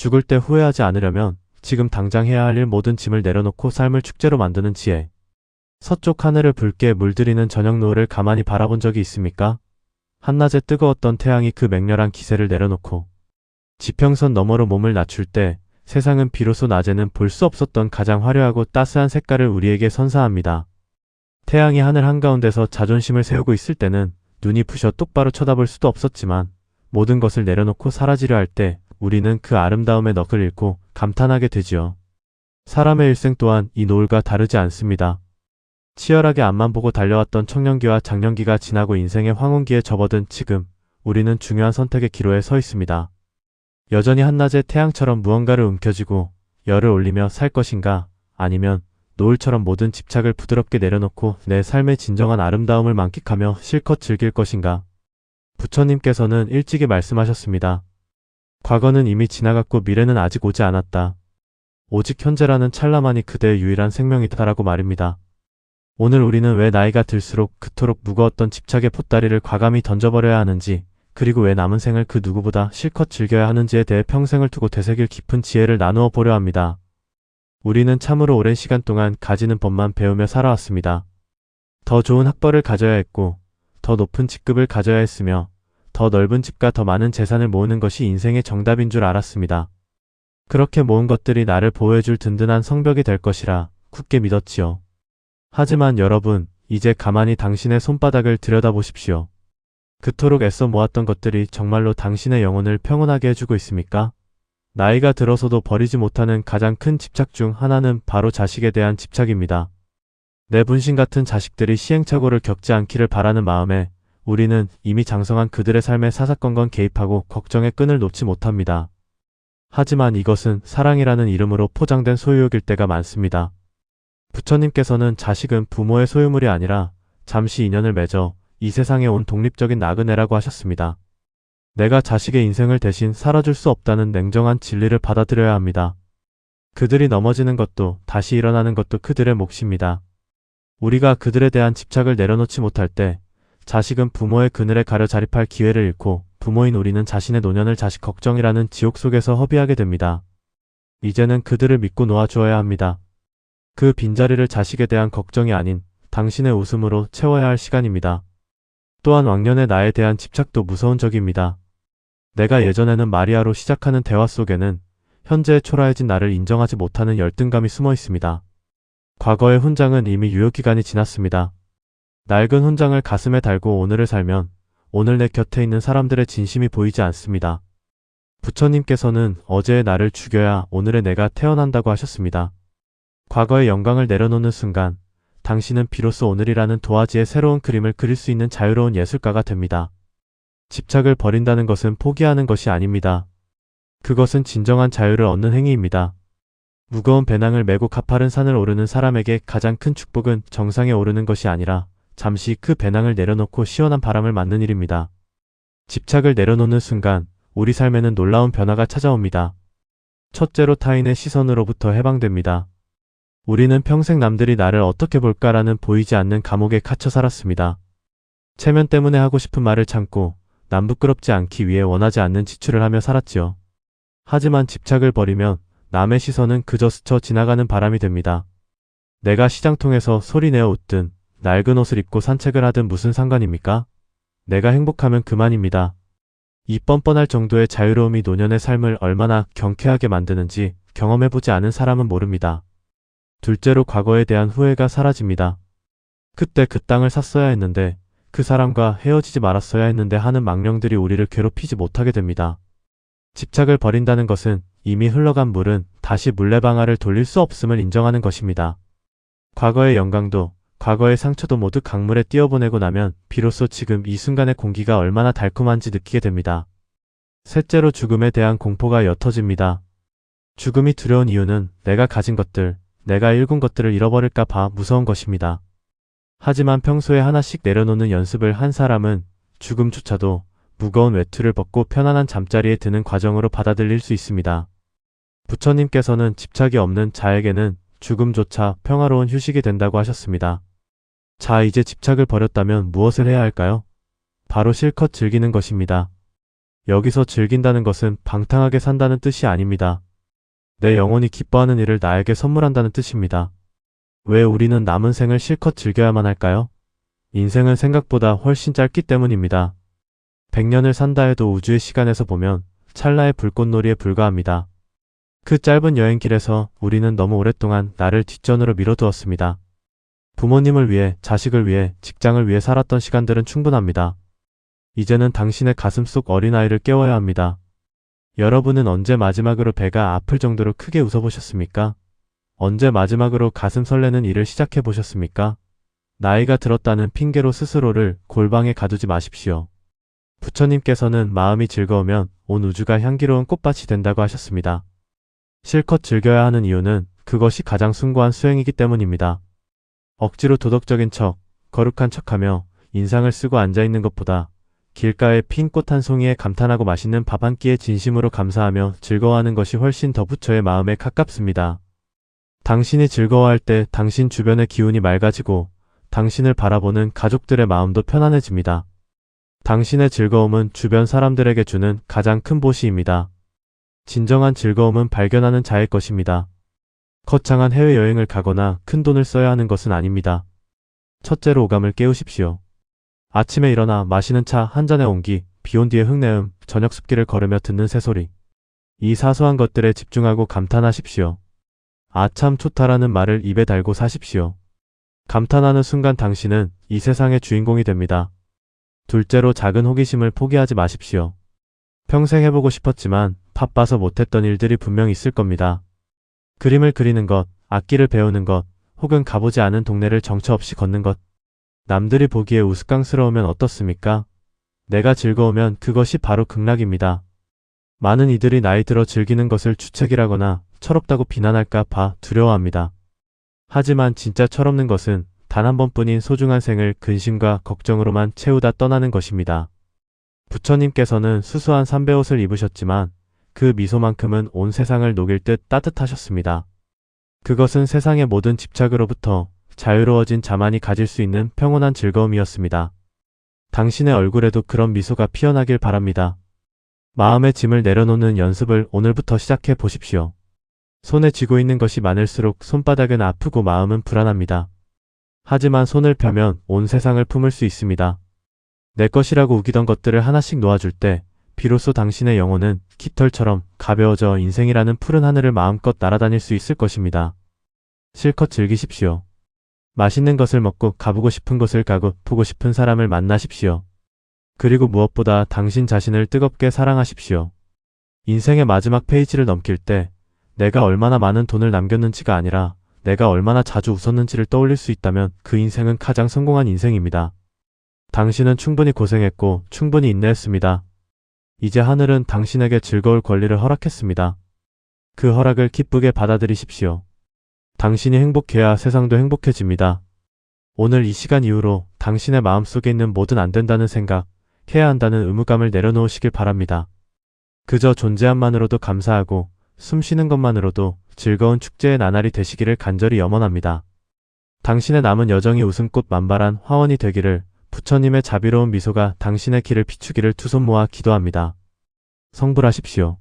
죽을 때 후회하지 않으려면 지금 당장 해야 할 일 모든 짐을 내려놓고 삶을 축제로 만드는 지혜. 서쪽 하늘을 붉게 물들이는 저녁 노을을 가만히 바라본 적이 있습니까? 한낮에 뜨거웠던 태양이 그 맹렬한 기세를 내려놓고 지평선 너머로 몸을 낮출 때 세상은 비로소 낮에는 볼 수 없었던 가장 화려하고 따스한 색깔을 우리에게 선사합니다. 태양이 하늘 한가운데서 자존심을 세우고 있을 때는 눈이 부셔 똑바로 쳐다볼 수도 없었지만 모든 것을 내려놓고 사라지려 할 때 우리는 그 아름다움의 넋을 잃고 감탄하게 되지요. 사람의 일생 또한 이 노을과 다르지 않습니다. 치열하게 앞만 보고 달려왔던 청년기와 장년기가 지나고 인생의 황혼기에 접어든 지금 우리는 중요한 선택의 기로에 서 있습니다. 여전히 한낮의 태양처럼 무언가를 움켜쥐고 열을 올리며 살 것인가 아니면 노을처럼 모든 집착을 부드럽게 내려놓고 내 삶의 진정한 아름다움을 만끽하며 실컷 즐길 것인가. 부처님께서는 일찍이 말씀하셨습니다. 과거는 이미 지나갔고 미래는 아직 오지 않았다. 오직 현재라는 찰나만이 그대의 유일한 생명이다라고 말입니다. 오늘 우리는 왜 나이가 들수록 그토록 무거웠던 집착의 보따리를 과감히 던져버려야 하는지, 그리고 왜 남은 생을 그 누구보다 실컷 즐겨야 하는지에 대해 평생을 두고 되새길 깊은 지혜를 나누어 보려 합니다. 우리는 참으로 오랜 시간 동안 가지는 법만 배우며 살아왔습니다. 더 좋은 학벌을 가져야 했고, 더 높은 직급을 가져야 했으며, 더 넓은 집과 더 많은 재산을 모으는 것이 인생의 정답인 줄 알았습니다. 그렇게 모은 것들이 나를 보호해줄 든든한 성벽이 될 것이라 굳게 믿었지요. 하지만 여러분, 이제 가만히 당신의 손바닥을 들여다보십시오. 그토록 애써 모았던 것들이 정말로 당신의 영혼을 평온하게 해주고 있습니까? 나이가 들어서도 버리지 못하는 가장 큰 집착 중 하나는 바로 자식에 대한 집착입니다. 내 분신 같은 자식들이 시행착오를 겪지 않기를 바라는 마음에 우리는 이미 장성한 그들의 삶에 사사건건 개입하고 걱정의 끈을 놓지 못합니다. 하지만 이것은 사랑이라는 이름으로 포장된 소유욕일 때가 많습니다. 부처님께서는 자식은 부모의 소유물이 아니라 잠시 인연을 맺어 이 세상에 온 독립적인 나그네라고 하셨습니다. 내가 자식의 인생을 대신 살아줄 수 없다는 냉정한 진리를 받아들여야 합니다. 그들이 넘어지는 것도 다시 일어나는 것도 그들의 몫입니다. 우리가 그들에 대한 집착을 내려놓지 못할 때 자식은 부모의 그늘에 가려 자립할 기회를 잃고 부모인 우리는 자신의 노년을 자식 걱정이라는 지옥 속에서 허비하게 됩니다. 이제는 그들을 믿고 놓아주어야 합니다. 그 빈자리를 자식에 대한 걱정이 아닌 당신의 웃음으로 채워야 할 시간입니다. 또한 왕년의 나에 대한 집착도 무서운 적입니다. 내가 예전에는 마리아로 시작하는 대화 속에는 현재의 초라해진 나를 인정하지 못하는 열등감이 숨어 있습니다. 과거의 훈장은 이미 유효기간이 지났습니다. 낡은 훈장을 가슴에 달고 오늘을 살면 오늘 내 곁에 있는 사람들의 진심이 보이지 않습니다. 부처님께서는 어제의 나를 죽여야 오늘의 내가 태어난다고 하셨습니다. 과거의 영광을 내려놓는 순간 당신은 비로소 오늘이라는 도화지의 새로운 그림을 그릴 수 있는 자유로운 예술가가 됩니다. 집착을 버린다는 것은 포기하는 것이 아닙니다. 그것은 진정한 자유를 얻는 행위입니다. 무거운 배낭을 메고 가파른 산을 오르는 사람에게 가장 큰 축복은 정상에 오르는 것이 아니라 잠시 그 배낭을 내려놓고 시원한 바람을 맞는 일입니다. 집착을 내려놓는 순간 우리 삶에는 놀라운 변화가 찾아옵니다. 첫째로 타인의 시선으로부터 해방됩니다. 우리는 평생 남들이 나를 어떻게 볼까라는 보이지 않는 감옥에 갇혀 살았습니다. 체면 때문에 하고 싶은 말을 참고 남 부끄럽지 않기 위해 원하지 않는 지출을 하며 살았지요. 하지만 집착을 버리면 남의 시선은 그저 스쳐 지나가는 바람이 됩니다. 내가 시장통에서 소리내어 웃든 낡은 옷을 입고 산책을 하든 무슨 상관입니까? 내가 행복하면 그만입니다. 이 뻔뻔할 정도의 자유로움이 노년의 삶을 얼마나 경쾌하게 만드는지 경험해보지 않은 사람은 모릅니다. 둘째로 과거에 대한 후회가 사라집니다. 그때 그 땅을 샀어야 했는데 그 사람과 헤어지지 말았어야 했는데 하는 망령들이 우리를 괴롭히지 못하게 됩니다. 집착을 버린다는 것은 이미 흘러간 물은 다시 물레방아를 돌릴 수 없음을 인정하는 것입니다. 과거의 영광도 과거의 상처도 모두 강물에 띄어보내고 나면 비로소 지금 이 순간의 공기가 얼마나 달콤한지 느끼게 됩니다. 셋째로 죽음에 대한 공포가 옅어집니다. 죽음이 두려운 이유는 내가 가진 것들, 내가 읽은 것들을 잃어버릴까 봐 무서운 것입니다. 하지만 평소에 하나씩 내려놓는 연습을 한 사람은 죽음조차도 무거운 외투를 벗고 편안한 잠자리에 드는 과정으로 받아들일 수 있습니다. 부처님께서는 집착이 없는 자에게는 죽음조차 평화로운 휴식이 된다고 하셨습니다. 자, 이제 집착을 버렸다면 무엇을 해야 할까요? 바로 실컷 즐기는 것입니다. 여기서 즐긴다는 것은 방탕하게 산다는 뜻이 아닙니다. 내 영혼이 기뻐하는 일을 나에게 선물한다는 뜻입니다. 왜 우리는 남은 생을 실컷 즐겨야만 할까요? 인생은 생각보다 훨씬 짧기 때문입니다. 100년을 산다 해도 우주의 시간에서 보면 찰나의 불꽃놀이에 불과합니다. 그 짧은 여행길에서 우리는 너무 오랫동안 나를 뒷전으로 밀어두었습니다. 부모님을 위해, 자식을 위해, 직장을 위해 살았던 시간들은 충분합니다. 이제는 당신의 가슴 속 어린아이를 깨워야 합니다. 여러분은 언제 마지막으로 배가 아플 정도로 크게 웃어보셨습니까? 언제 마지막으로 가슴 설레는 일을 시작해 보셨습니까? 나이가 들었다는 핑계로 스스로를 골방에 가두지 마십시오. 부처님께서는 마음이 즐거우면 온 우주가 향기로운 꽃밭이 된다고 하셨습니다. 실컷 즐겨야 하는 이유는 그것이 가장 숭고한 수행이기 때문입니다. 억지로 도덕적인 척, 거룩한 척하며 인상을 쓰고 앉아있는 것보다 길가에 핀 꽃 한 송이에 감탄하고 맛있는 밥 한 끼에 진심으로 감사하며 즐거워하는 것이 훨씬 더 부처의 마음에 가깝습니다. 당신이 즐거워할 때 당신 주변의 기운이 맑아지고 당신을 바라보는 가족들의 마음도 편안해집니다. 당신의 즐거움은 주변 사람들에게 주는 가장 큰 보시입니다. 진정한 즐거움은 발견하는 자의 것입니다. 거창한 해외여행을 가거나 큰 돈을 써야 하는 것은 아닙니다. 첫째로 오감을 깨우십시오. 아침에 일어나 마시는 차 한 잔의 온기, 비온 뒤의 흙내음, 저녁 습기를 걸으며 듣는 새소리. 이 사소한 것들에 집중하고 감탄하십시오. 아참 좋다라는 말을 입에 달고 사십시오. 감탄하는 순간 당신은 이 세상의 주인공이 됩니다. 둘째로 작은 호기심을 포기하지 마십시오. 평생 해보고 싶었지만 바빠서 못했던 일들이 분명 있을 겁니다. 그림을 그리는 것, 악기를 배우는 것, 혹은 가보지 않은 동네를 정처 없이 걷는 것. 남들이 보기에 우스꽝스러우면 어떻습니까? 내가 즐거우면 그것이 바로 극락입니다. 많은 이들이 나이 들어 즐기는 것을 주책이라거나 철없다고 비난할까 봐 두려워합니다. 하지만 진짜 철없는 것은 단 한 번뿐인 소중한 생을 근심과 걱정으로만 채우다 떠나는 것입니다. 부처님께서는 수수한 삼배옷을 입으셨지만 그 미소만큼은 온 세상을 녹일 듯 따뜻하셨습니다. 그것은 세상의 모든 집착으로부터 자유로워진 자만이 가질 수 있는 평온한 즐거움이었습니다. 당신의 얼굴에도 그런 미소가 피어나길 바랍니다. 마음의 짐을 내려놓는 연습을 오늘부터 시작해 보십시오. 손에 쥐고 있는 것이 많을수록 손바닥은 아프고 마음은 불안합니다. 하지만 손을 펴면 온 세상을 품을 수 있습니다. 내 것이라고 우기던 것들을 하나씩 놓아줄 때 비로소 당신의 영혼은 깃털처럼 가벼워져 인생이라는 푸른 하늘을 마음껏 날아다닐 수 있을 것입니다. 실컷 즐기십시오. 맛있는 것을 먹고 가보고 싶은 곳을 가고 보고 싶은 사람을 만나십시오. 그리고 무엇보다 당신 자신을 뜨겁게 사랑하십시오. 인생의 마지막 페이지를 넘길 때 내가 얼마나 많은 돈을 남겼는지가 아니라 내가 얼마나 자주 웃었는지를 떠올릴 수 있다면 그 인생은 가장 성공한 인생입니다. 당신은 충분히 고생했고 충분히 인내했습니다. 이제 하늘은 당신에게 즐거울 권리를 허락했습니다. 그 허락을 기쁘게 받아들이십시오. 당신이 행복해야 세상도 행복해집니다. 오늘 이 시간 이후로 당신의 마음속에 있는 모든 안 된다는 생각, 해야 한다는 의무감을 내려놓으시길 바랍니다. 그저 존재함만으로도 감사하고 숨 쉬는 것만으로도 즐거운 축제의 나날이 되시기를 간절히 염원합니다. 당신의 남은 여정이 웃음꽃 만발한 화원이 되기를 부처님의 자비로운 미소가 당신의 길을 비추기를 두 손 모아 기도합니다. 성불하십시오.